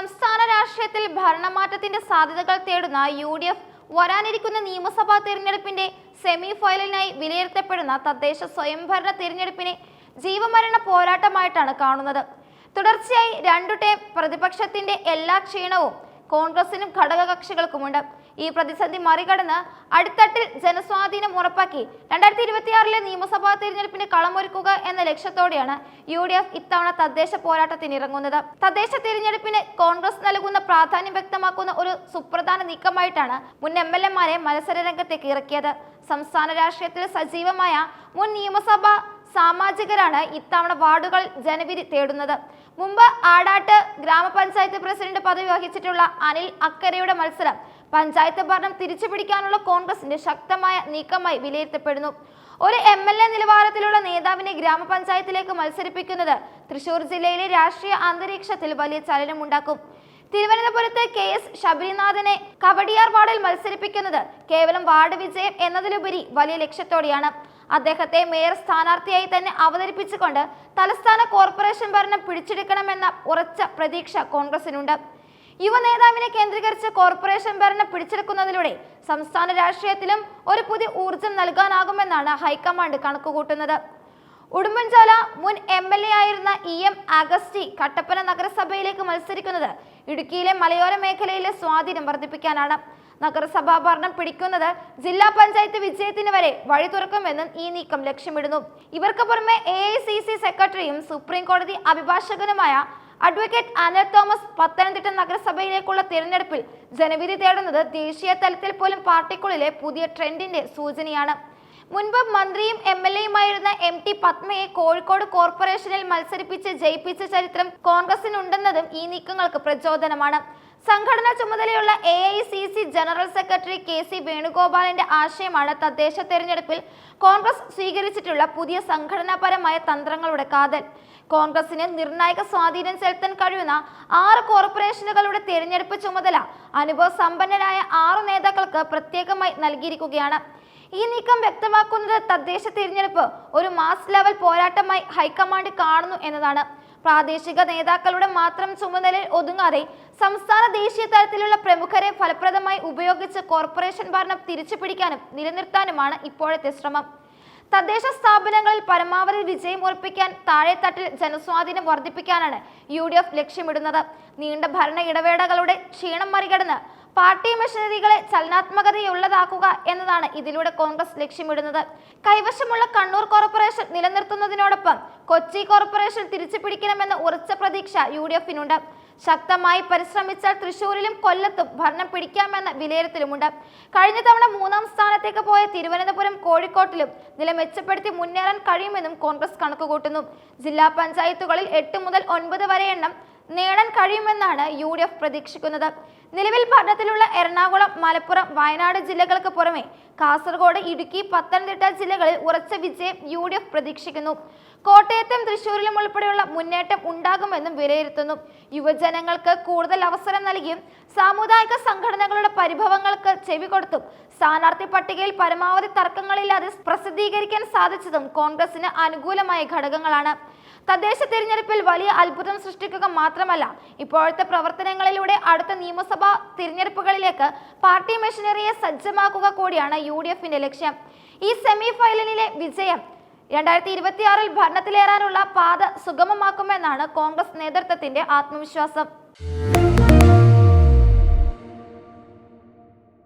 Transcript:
സംസ്ഥാന രാഷ്ട്രീയത്തിൽ ഭരണമാറ്റത്തിന്റെ സാധ്യതകൾ തേടുന്ന യു ഡി എഫ് വരാനിരിക്കുന്ന നിയമസഭാ തിരഞ്ഞെടുപ്പിന്റെ സെമി ഫൈനലിനായി വിലയിരുത്തപ്പെടുന്ന തദ്ദേശ സ്വയംഭരണ തിരഞ്ഞെടുപ്പിനെ ജീവമരണ പോരാട്ടമായിട്ടാണ് കാണുന്നത്. തുടർച്ചയായി രണ്ടു ടേം പ്രതിപക്ഷത്തിന്റെ എല്ലാ ക്ഷീണവും കോൺഗ്രസിനും ഘടകകക്ഷികൾക്കുമുണ്ട്. ഈ പ്രതിസന്ധി മറികടന്ന് അടിത്തട്ടിൽ ജനസ്വാധീനം ഉറപ്പാക്കി രണ്ടായിരത്തി ഇരുപത്തിയാറിലെ നിയമസഭാ തിരഞ്ഞെടുപ്പിന് കളമൊരുക്കുക എന്ന ലക്ഷ്യത്തോടെയാണ് യു ഡി എഫ് ഇത്തവണ തദ്ദേശ പോരാട്ടത്തിന് ഇറങ്ങുന്നത് തദ്ദേശ തിരഞ്ഞെടുപ്പിന് കോൺഗ്രസ് നൽകുന്ന പ്രാധാന്യം വ്യക്തമാക്കുന്ന ഒരു സുപ്രധാന നീക്കമായിട്ടാണ് മുൻ എം എൽ എമാരെ മത്സര രംഗത്തേക്ക് ഇറക്കിയത്. സംസ്ഥാന രാഷ്ട്രീയത്തിൽ സജീവമായ മുൻ നിയമസഭാ സാമാജികരാണ് ഇത്തവണ വാർഡുകൾ ജനവിധി തേടുന്നത്. മുമ്പ് ആടാട്ട് ഗ്രാമപഞ്ചായത്ത് പ്രസിഡന്റ് പദവി വഹിച്ചിട്ടുള്ള അനിൽ അക്കരയുടെ മത്സരം പഞ്ചായത്ത് ഭരണം തിരിച്ചുപിടിക്കാനുള്ള കോൺഗ്രസിന്റെ ശക്തമായ നീക്കമായി വിലയിരുത്തപ്പെടുന്നു. ഒരു എം എൽ എ നിലവാരത്തിലുള്ള നേതാവിനെ ഗ്രാമപഞ്ചായത്തിലേക്ക് മത്സരിപ്പിക്കുന്നത് തൃശൂർ ജില്ലയിലെ രാഷ്ട്രീയ അന്തരീക്ഷത്തിൽ വലിയ ചലനമുണ്ടാക്കും. തിരുവനന്തപുരത്ത് കെ എസ് ശബരിനാഥനെ കവടിയാർ വാർഡിൽ മത്സരിപ്പിക്കുന്നത് കേവലം വാർഡ് വിജയം എന്നതിലുപരി വലിയ ലക്ഷ്യത്തോടെയാണ്. അദ്ദേഹത്തെ മേയർ സ്ഥാനാർത്ഥിയായി തന്നെ അവതരിപ്പിച്ചുകൊണ്ട് തലസ്ഥാന കോർപ്പറേഷൻ ഭരണം പിടിച്ചെടുക്കണമെന്ന ഉറച്ച പ്രതീക്ഷ കോൺഗ്രസിനുണ്ട്. യുവ നേതാവിനെ കേന്ദ്രീകരിച്ച് കോർപ്പറേഷൻ ഭരണം പിടിച്ചെടുക്കുന്നതിലൂടെ സംസ്ഥാന രാഷ്ട്രീയത്തിലും ഒരു പുതിയ ഊർജം നൽകാനാകുമെന്നാണ് ഹൈക്കമാൻഡ് കണക്കുകൂട്ടുന്നത്. ഉടുമ്പൻചോല മുൻ എം എൽ എ ആയിരുന്ന ഇ എം അഗസ്റ്റി കട്ടപ്പന നഗരസഭയിലേക്ക് മത്സരിക്കുന്നത് ഇടുക്കിയിലെ മലയോര മേഖലയിലെ സ്വാധീനം വർദ്ധിപ്പിക്കാനാണ്. നഗരസഭാ ഭരണം പിടിക്കുന്നത് ജില്ലാ പഞ്ചായത്ത് വിജയത്തിന് വരെ വഴി തുറക്കുമെന്നും ഈ നീക്കം ലക്ഷ്യമിടുന്നു. ഇവർക്ക് പുറമെ എ ഐ സി സി സെക്രട്ടറിയും സുപ്രീം കോടതി അഭിഭാഷകനുമായ അഡ്വക്കേറ്റ് അനിൽ തോമസ് പത്തനംതിട്ട നഗരസഭയിലേക്കുള്ള തിരഞ്ഞെടുപ്പിൽ ജനവിധി തേടുന്നത് ദേശീയ തലത്തിൽ പോലും പാർട്ടിക്കുള്ളിലെ പുതിയ ട്രെൻഡിന്റെ സൂചനയാണ്. മുൻപ് മന്ത്രിയും എം എൽ എയുമായിരുന്ന എം ടി പത്മയെ കോഴിക്കോട് കോർപ്പറേഷനിൽ മത്സരിപ്പിച്ച് ജയിപ്പിച്ച ചരിത്രം കോൺഗ്രസിനുണ്ടെന്നതും ഈ നീക്കങ്ങൾക്ക് പ്രചോദനമാണ്. സംഘടനാ ചുമതലയുള്ള A I C C general secretary K C വേണുഗോപാലിന്റെ ആശയമാണ് തദ്ദേശ തെരഞ്ഞെടുപ്പിൽ കോൺഗ്രസ് സ്വീകരിച്ചിട്ടുള്ള പുതിയ സംഘടനാപരമായ തന്ത്രങ്ങളുടെ കാതൽ. കോൺഗ്രസിന് നിർണായക സ്വാധീനം ചെലുത്താൻ കഴിയുന്ന ആറ് കോർപ്പറേഷനുകളുടെ തെരഞ്ഞെടുപ്പ് ചുമതല അനുഭവ സമ്പന്നരായ ആറ് നേതാക്കൾക്ക് പ്രത്യേകമായി നൽകിയിരിക്കുകയാണ്. ഈ നീക്കം വ്യക്തമാക്കുന്നത് തദ്ദേശ തിരഞ്ഞെടുപ്പ് ഒരു മാസ് ലെവൽ പോരാട്ടമായി ഹൈക്കമാൻഡ് കാണുന്നു എന്നതാണ്. പ്രാദേശിക നേതാക്കളുടെ മാത്രം ചുമതലയിൽ ഒതുങ്ങാതെ സംസ്ഥാന ദേശീയ തലത്തിലുള്ള പ്രമുഖരെ ഫലപ്രദമായി ഉപയോഗിച്ച് കോർപ്പറേഷൻ ഭരണം തിരിച്ചു പിടിക്കാനും നിലനിർത്താനുമാണ് ഇപ്പോഴത്തെ ശ്രമം. തദ്ദേശ സ്ഥാപനങ്ങളിൽ പരമാവധി വിജയം ഉറപ്പിക്കാൻ താഴെത്തട്ടിൽ ജനസ്വാധീനം വർദ്ധിപ്പിക്കാനാണ് യു ഡി എഫ് ലക്ഷ്യമിടുന്നത്. നീണ്ട ഭരണ ഇടവേളകളുടെ ക്ഷീണം മറികടന്ന് പാർട്ടി മെഷീനറികളെ ചലനാത്മകതയുള്ളതാക്കുക എന്നതാണ് ഇതിലൂടെ കോൺഗ്രസ് ലക്ഷ്യമിടുന്നത്. കൈവശമുള്ള കണ്ണൂർ കോർപ്പറേഷൻ നിലനിർത്തുന്നതിനോടൊപ്പം കൊച്ചി കോർപ്പറേഷൻ തിരിച്ചു പിടിക്കണമെന്ന ഉറച്ച പ്രതീക്ഷ യു ഡി എഫിനുണ്ട് ശക്തമായി പരിശ്രമിച്ചാൽ തൃശൂരിലും കൊല്ലത്തും ഭരണം പിടിക്കാമെന്ന വിലയിരുത്തലുമുണ്ട്. കഴിഞ്ഞ തവണ മൂന്നാം സ്ഥാനത്തേക്ക് പോയ തിരുവനന്തപുരം കോഴിക്കോട്ടിലും നില മെച്ചപ്പെടുത്തി മുന്നേറാൻ കഴിയുമെന്നും കോൺഗ്രസ് കണക്കുകൂട്ടുന്നു. ജില്ലാ പഞ്ചായത്തുകളിൽ എട്ട് മുതൽ ഒൻപത് വരെ എണ്ണം നേടാൻ കഴിയുമെന്നാണ് യു ഡി എഫ് പ്രതീക്ഷിക്കുന്നത്. നിലവിൽ ഭരണത്തിലുള്ള എറണാകുളം മലപ്പുറം വയനാട് ജില്ലകൾക്ക് പുറമെ കാസർഗോഡ് ഇടുക്കി പത്തനംതിട്ട ജില്ലകളിൽ ഉറച്ച വിജയം യു പ്രതീക്ഷിക്കുന്നു. കോട്ടയത്തും തൃശൂരിലും ഉൾപ്പെടെയുള്ള മുന്നേറ്റം ഉണ്ടാകുമെന്നും വിലയിരുത്തുന്നു. യുവജനങ്ങൾക്ക് കൂടുതൽ അവസരം നൽകിയും സാമുദായിക സംഘടനകളുടെ പരിഭവങ്ങൾക്ക് ചെവി കൊടുത്തും സ്ഥാനാർത്ഥി പട്ടികയിൽ പരമാവധി തർക്കങ്ങളില്ലാതെ പ്രസിദ്ധീകരിക്കാൻ സാധിച്ചതും കോൺഗ്രസിന് അനുകൂലമായ ഘടകങ്ങളാണ്. തദ്ദേശ തിരഞ്ഞെടുപ്പിൽ വലിയ അത്ഭുതം സൃഷ്ടിക്കുക മാത്രമല്ല ഇപ്പോഴത്തെ പ്രവർത്തനങ്ങളിലൂടെ അടുത്ത നിയമസഭാ തിരഞ്ഞെടുപ്പുകളിലേക്ക് പാർട്ടി മെഷീനറിയെ സജ്ജമാക്കുക കൂടിയാണ് യു ലക്ഷ്യം. ഈ സെമി ഫൈനലിലെ വിജയം രണ്ടായിരത്തി ഇരുപത്തിയാറിൽ ഭരണത്തിലേറാനുള്ള പാത സുഗമമാക്കുമെന്നാണ് കോൺഗ്രസ് നേതൃത്വത്തിന്റെ ആത്മവിശ്വാസം.